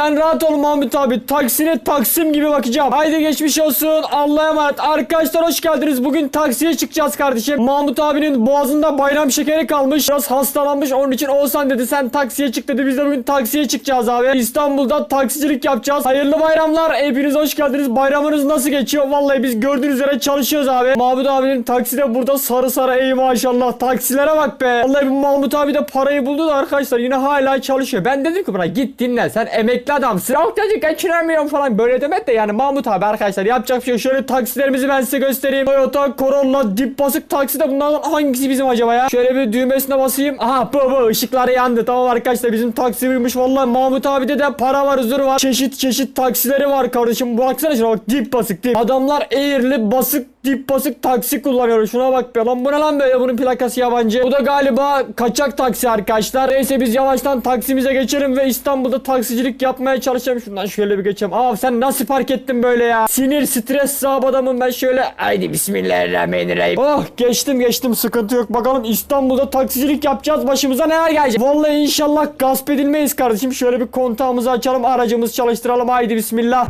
Sen rahat ol Mahmut abi. Taksine taksim gibi bakacağım. Haydi geçmiş olsun. Allah'a emanet. Arkadaşlar hoş geldiniz. Bugün taksiye çıkacağız kardeşim. Mahmut abinin boğazında bayram şekeri kalmış. Biraz hastalanmış. Onun için Oğuzhan dedi sen taksiye çık dedi. Biz de bugün taksiye çıkacağız abi. İstanbul'da taksicilik yapacağız. Hayırlı bayramlar. Hepiniz hoş geldiniz. Bayramınız nasıl geçiyor? Vallahi biz gördüğünüz üzere çalışıyoruz abi. Mahmut abinin taksi de burada sarı sarı. Ey maşallah. Taksilere bak be. Vallahi bu Mahmut abi de parayı buldu da arkadaşlar yine hala çalışıyor. Ben dedim ki buna git dinle. Sen emekli adamsın. Yok dedi geçiremiyorum falan. Böyle demek de yani Mahmut abi arkadaşlar yapacak bir şey. Şöyle taksilerimizi ben size göstereyim. Toyota Corolla dip basık taksi de bunlardan hangisi bizim acaba ya? Şöyle bir düğmesine basayım. Aha bu bu ışıkları yandı. Tamam arkadaşlar bizim taksi buymuş. Vallahi Mahmut abi de de para var huzur var. Çeşit çeşit taksileri var kardeşim. Baksana şuna bak dip basık dip. Adamlar eğirli basık dip basık taksi kullanıyor. Şuna bak be lan bu ne lan böyle bunun plakası yabancı. Bu da galiba kaçak taksi arkadaşlar. Neyse biz yavaştan taksimize geçelim ve İstanbul'da taksicilik yapmaya çalışalım. Şundan şöyle bir geçelim. Aa sen nasıl park ettin böyle ya? Sinir stres sahip adamım ben şöyle. Haydi bismillahirrahmanirrahim. Oh geçtim geçtim sıkıntı yok. Bakalım İstanbul'da taksicilik yapacağız. Başımıza neler gelecek? Vallahi inşallah gasp edilmeyiz kardeşim. Şöyle bir kontağımızı açalım. Aracımızı çalıştıralım. Haydi bismillah.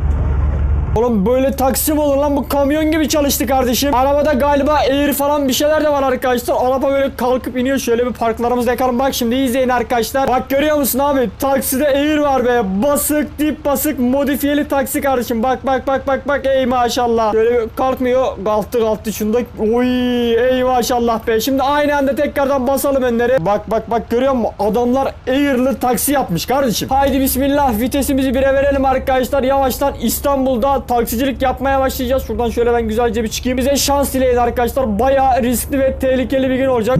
Oğlum böyle taksi mi olur lan bu kamyon gibi çalıştı kardeşim. Arabada galiba air falan bir şeyler de var arkadaşlar. Araba böyle kalkıp iniyor. Şöyle bir parklarımızda yakalım. Bak şimdi izleyin arkadaşlar. Bak görüyor musun abi? Takside air var be. Basık dip basık modifiyeli taksi kardeşim. Bak bak bak bak bak. Ey maşallah. Böyle kalkmıyor. Kalktı kalktı şunda. Oy ey maşallah be. Şimdi aynı anda tekrardan basalım önleri. Bak bak bak görüyor musun? Adamlar air'lı taksi yapmış kardeşim. Haydi bismillah vitesimizi bire verelim arkadaşlar. Yavaştan İstanbul'da taksicilik yapmaya başlayacağız. Şuradan şöyle ben güzelce bir çıkayım. Bize şans dileyin arkadaşlar. Bayağı riskli ve tehlikeli bir gün olacak.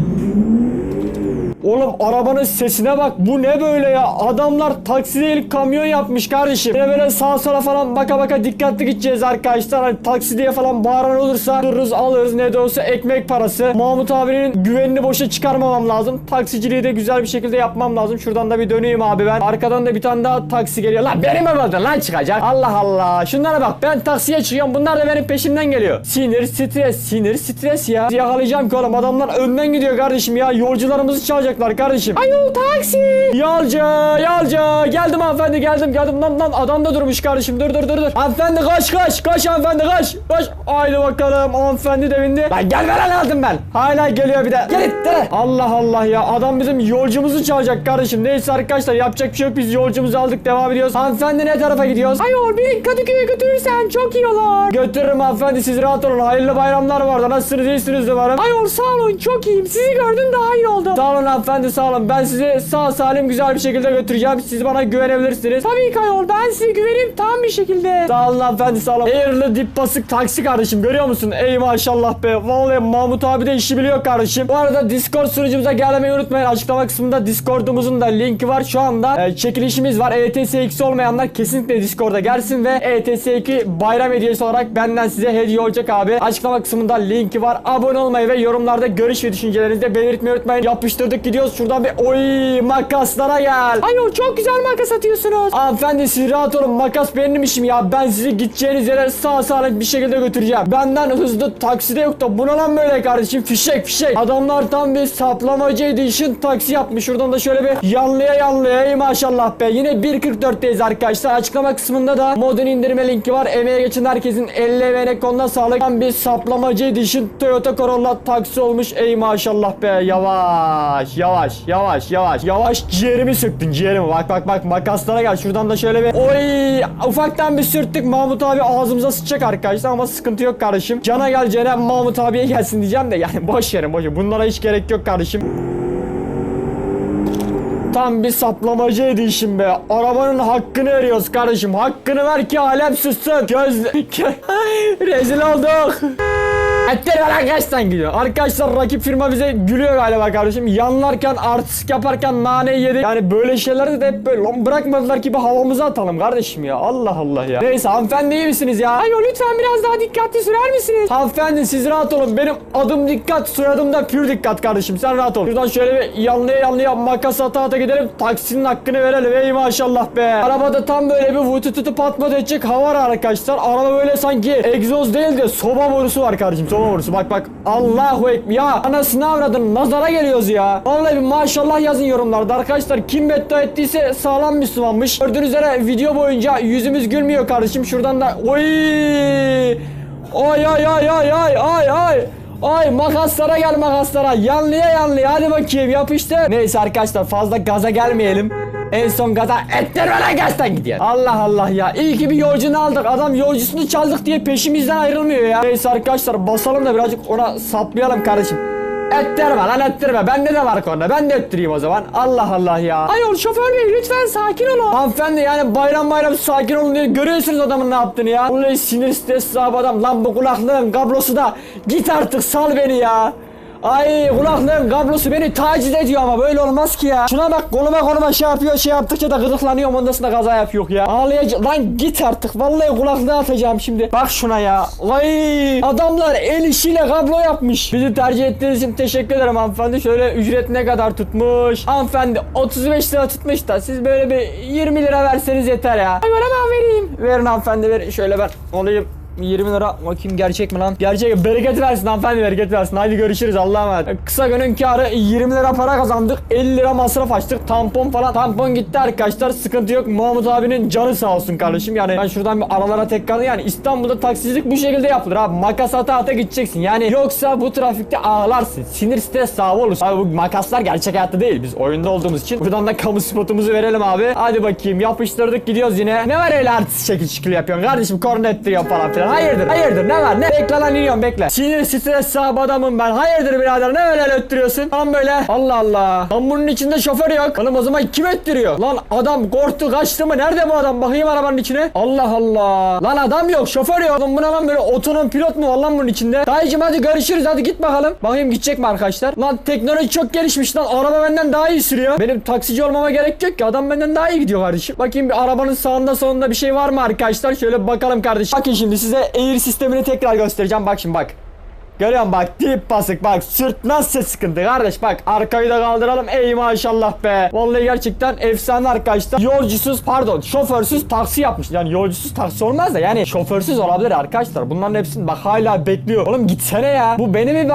Oğlum arabanın sesine bak. Bu ne böyle ya? Adamlar taksi değil kamyon yapmış kardeşim. Böyle böyle sağa sola falan baka baka dikkatli gideceğiz arkadaşlar. Hani taksi diye falan bağıran olursa dururuz alırız ne de olsa ekmek parası. Mahmut abinin güvenini boşa çıkarmamam lazım. Taksiciliği de güzel bir şekilde yapmam lazım. Şuradan da bir döneyim abi ben. Arkadan da bir tane daha taksi geliyor. Lan benim mi lan çıkacak? Allah Allah. Şunlara bak. Ben taksiye çıkıyorum. Bunlar da benim peşimden geliyor. Sinir, stres, sinir, stres ya. Yakalayacağım ki oğlum. Adamlar önden gidiyor kardeşim ya. Yolcularımızı çalacaklar kardeşim. Ayol taksi. Yolcu, yolcu. Geldim hanımefendi geldim geldim. Lan lan adam da durmuş kardeşim. Dur dur dur dur. Hanımefendi kaç kaç. Kaç hanımefendi kaç. Kaç. Haydi bakalım. Hanımefendi de bindi. Lan gel ver lazım ben. Hala geliyor bir de. Gel it, gel. Allah Allah ya. Adam bizim yolcumuzu çalacak kardeşim. Neyse arkadaşlar yapacak bir şey yok. Biz yolcumuzu aldık devam ediyoruz. Hanımefendi ne tarafa gidiyoruz? Ayol beni Kadıköy'e götürürsen çok iyi olur. Götürürüm hanımefendi siz rahat olun. Hayırlı bayramlar var da nasılsınız iyisiniz umarım. Ayol sağ olun çok iyiyim. Sizi gördüm daha iyi oldum. Sağ olun hanımefendi sağ olun. Ben sizi sağ salim güzel bir şekilde götüreceğim. Siz bana güvenebilirsiniz. Tabii ki ayol ben size güvenim tam bir şekilde. Sağ olun hanımefendi sağ olun. Airlı dip basık taksi kardeşim görüyor musun? Ey maşallah be. Vallahi Mahmut abi de işi biliyor kardeşim. Bu arada Discord sunucumuza gelmeyi unutmayın. Açıklama kısmında Discord'umuzun da linki var. Şu anda e, çekilişimiz var. ETS 2 olmayanlar kesinlikle Discord'a gelsin ve ETS 2 bayram hediyesi olarak benden size hediye olacak abi. Açıklama kısmında linki var. Abone olmayı ve yorumlarda görüş ve düşüncelerinizi de belirtmeyi unutmayın. Yapıştırdık gidiyoruz. Şuradan bir oy makaslara gel. Ayol çok güzel makas atıyorsunuz. Hanımefendi siz rahat olun. Makas benim işim ya. Ben sizi gideceğiniz yere sağ salim bir şekilde götüreceğim. Benden hızlı takside yok da buna lan böyle kardeşim. Fişek fişek. Adamlar tam bir saplamacı edition taksi yapmış. Şuradan da şöyle bir yanlıya yanlıya. Ey maşallah be. Yine 1.44'teyiz arkadaşlar. Açıklama kısmında da modun indirme linki var. Emeğe geçen herkesin elle emeğine koluna sağlık. Tam bir saplamacı edition Toyota Corolla taksi olmuş. Ey maşallah be. Yavaş yavaş yavaş yavaş. Yavaş ciğerimi söktün ciğerimi. Bak bak bak makaslara gel. Şuradan da şöyle bir oy ufaktan bir sürttük. Mahmut abi ağzımıza sıçacak arkadaşlar ama sıkıntı yok kardeşim. Cana geleceğine Mahmut abiye gelsin diyeceğim de yani boş verin boş verin. Bunlara hiç gerek yok kardeşim. Tam bir saplamacı edişim be. Arabanın hakkını veriyoruz kardeşim. Hakkını ver ki alem sussun. Göz... Rezil olduk. Ettir kaçtan gidiyor. Arkadaşlar rakip firma bize gülüyor galiba kardeşim. Yanlarken artistik yaparken nane yedik. Yani böyle şeylerde de hep böyle lan bırakmadılar ki bir havamızı atalım kardeşim ya. Allah Allah ya. Neyse hanımefendi iyi misiniz ya? Ayo lütfen biraz daha dikkatli sürer misiniz? Hanımefendi siz rahat olun. Benim adım dikkat soyadım da pür dikkat kardeşim. Sen rahat ol. Şuradan şöyle bir yanlıya yanlıya makas ata ata gidelim. Taksinin hakkını verelim. Ey maşallah be. Arabada tam böyle bir vutututu patlat edecek hava var arkadaşlar. Araba böyle sanki egzoz değil de soba borusu var kardeşim. Son uğurlusu. Bak bak. Allahu ekber. Ya anasını avradın. Nazara geliyoruz ya. Vallahi bir maşallah yazın yorumlarda. Arkadaşlar kim beddua ettiyse sağlam Müslümanmış. Gördüğünüz üzere video boyunca yüzümüz gülmüyor kardeşim. Şuradan da oy. Ay ay ay ay ay ay ay. Ay makaslara gel makaslara. Yanlıya yanlıya. Hadi bakayım yapıştır. Neyse arkadaşlar fazla gaza gelmeyelim. En son gaza ettirmeden gazdan gidiyor. Allah Allah ya. İyi ki bir yolcunu aldık. Adam yolcusunu çaldık diye peşimizden ayrılmıyor ya. Neyse arkadaşlar basalım da birazcık ona saplayalım kardeşim. Ettirme lan ettirme. Bende de var konuda. Ben de ettireyim o zaman. Allah Allah ya. Ayol şoför bey lütfen sakin olun. Hanımefendi yani bayram bayram sakin olun diye görüyorsunuz adamın ne yaptığını ya. Vallahi sinir stres sahibi adam. Lan bu kulaklığın kablosu da git artık sal beni ya. Ay kulaklığın kablosu beni taciz ediyor ama böyle olmaz ki ya. Şuna bak koluma koluma şey yapıyor şey yaptıkça da gıdıklanıyorum ondan kaza yapıyor ya. Ağlayacağım lan git artık vallahi kulaklığı atacağım şimdi. Bak şuna ya. Ay adamlar el işiyle kablo yapmış. Bizi tercih ettiğiniz için teşekkür ederim hanımefendi. Şöyle ücret ne kadar tutmuş? Hanımefendi 35 lira tutmuş da siz böyle bir 20 lira verseniz yeter ya. Ay bana vereyim. Verin hanımefendi verin. Şöyle ben olayım. 20 lira bakayım gerçek mi lan? Gerçek bereket versin hanımefendi bereket versin. Haydi görüşürüz Allah'a emanet. Kısa günün karı 20 lira para kazandık. 50 lira masraf açtık. Tampon falan. Tampon gitti arkadaşlar. Sıkıntı yok. Mahmut abinin canı sağ olsun kardeşim. Yani ben şuradan bir aralara tekrar yani İstanbul'da taksicilik bu şekilde yapılır abi. Makas ata ata gideceksin. Yani yoksa bu trafikte ağlarsın. Sinir stres sahibi olursun. Abi bu makaslar gerçek hayatta değil. Biz oyunda olduğumuz için. Buradan da kamu spotumuzu verelim abi. Hadi bakayım yapıştırdık gidiyoruz yine. Ne var öyle artist şekil şekil yapıyorsun kardeşim korna ettiriyor falan filan. Hayırdır hayırdır ne var ne? Bekle lan iniyorum bekle. Sinir stres sahibi adamım ben. Hayırdır birader ne öyle öttürüyorsun? Tam böyle. Allah Allah. Lan bunun içinde şoför yok. Oğlum o zaman kim öttürüyor? Lan adam korktu kaçtı mı? Nerede bu adam? Bakayım arabanın içine. Allah Allah. Lan adam yok şoför yok. Oğlum bu ne lan böyle otonom pilot mu var lan bunun içinde? Dayıcım hadi görüşürüz hadi git bakalım. Bakayım gidecek mi arkadaşlar? Lan teknoloji çok gelişmiş lan. Araba benden daha iyi sürüyor. Benim taksici olmama gerek yok ki. Adam benden daha iyi gidiyor kardeşim. Bakayım bir arabanın sağında solunda bir şey var mı arkadaşlar? Şöyle bakalım kardeşim. Bakın şimdi size air sistemini tekrar göstereceğim. Bak şimdi bak. Görüyor musun bak dip basık bak nasıl sıkıntı kardeş? Bak arkayı da kaldıralım. Ey maşallah be. Vallahi gerçekten efsane arkadaşlar. Yolcusuz pardon şoförsüz taksi yapmış. Yani yolcusuz taksi olmaz da yani şoförsüz olabilir arkadaşlar. Bunların hepsini bak hala bekliyor. Oğlum gitsene ya. Bu beni mi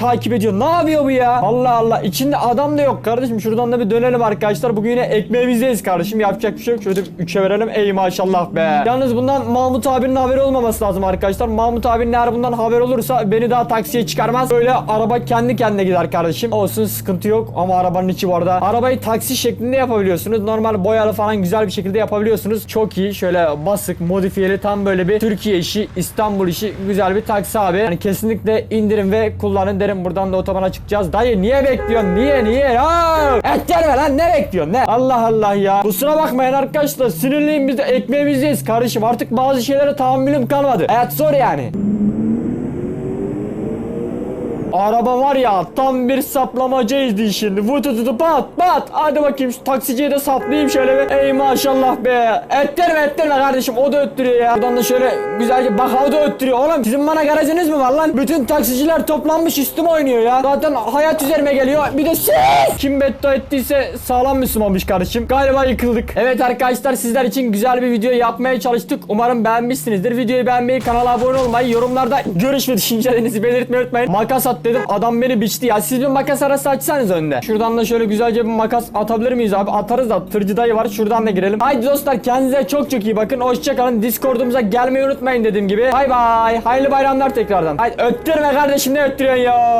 takip ediyor? Ne yapıyor bu ya? Allah Allah içinde adam da yok kardeşim. Şuradan da bir dönelim arkadaşlar. Bugün yine ekmeğimizdeyiz kardeşim. Yapacak bir şey yok. Şöyle bir üçe verelim. Ey maşallah be. Yalnız bundan Mahmut abinin haberi olmaması lazım arkadaşlar. Mahmut abinin eğer bundan haber olursa beni daha taksiye çıkarmaz. Böyle araba kendi kendine gider kardeşim. Olsun sıkıntı yok ama arabanın içi bu arada. Arabayı taksi şeklinde yapabiliyorsunuz. Normal boyalı falan güzel bir şekilde yapabiliyorsunuz. Çok iyi. Şöyle basık, modifiyeli tam böyle bir Türkiye işi, İstanbul işi güzel bir taksi abi. Yani kesinlikle indirin ve kullanın derim. Buradan da otobana çıkacağız. Dayı niye bekliyorsun? Niye niye? Aa! Et gelme lan ne bekliyorsun? Ne? Allah Allah ya. Kusura bakmayın arkadaşlar. Sinirliyim biz de ekmeğimizdeyiz kardeşim. Artık bazı şeylere tahammülüm kalmadı. Hayat zor yani. Araba var ya tam bir saplamacaydı şimdi. Vutututu pat pat. Hadi bakayım şu taksiciye de saplayayım şöyle bir. Ey maşallah be. Ettirme ettirme kardeşim o da öttürüyor ya. Buradan da şöyle güzelce bak o da öttürüyor. Oğlum sizin bana garajınız mı var lan? Bütün taksiciler toplanmış üstüme oynuyor ya. Zaten hayat üzerime geliyor. Bir de siz. Kim beddua ettiyse sağlam Müslümanmış kardeşim. Galiba yıkıldık. Evet arkadaşlar sizler için güzel bir video yapmaya çalıştık. Umarım beğenmişsinizdir. Videoyu beğenmeyi, kanala abone olmayı, yorumlarda görüş ve düşüncelerinizi belirtmeyi unutmayın. Makas dedim. Adam beni biçti ya. Siz bir makas arası açsanız önde. Şuradan da şöyle güzelce bir makas atabilir miyiz abi? Atarız da tırcı dayı var. Şuradan da girelim. Haydi dostlar kendinize çok çok iyi bakın. Hoşçakalın. Discord'umuza gelmeyi unutmayın dediğim gibi. Bay bay. Hayırlı bayramlar tekrardan. Haydi öttürme kardeşim ne öttürüyorsun ya?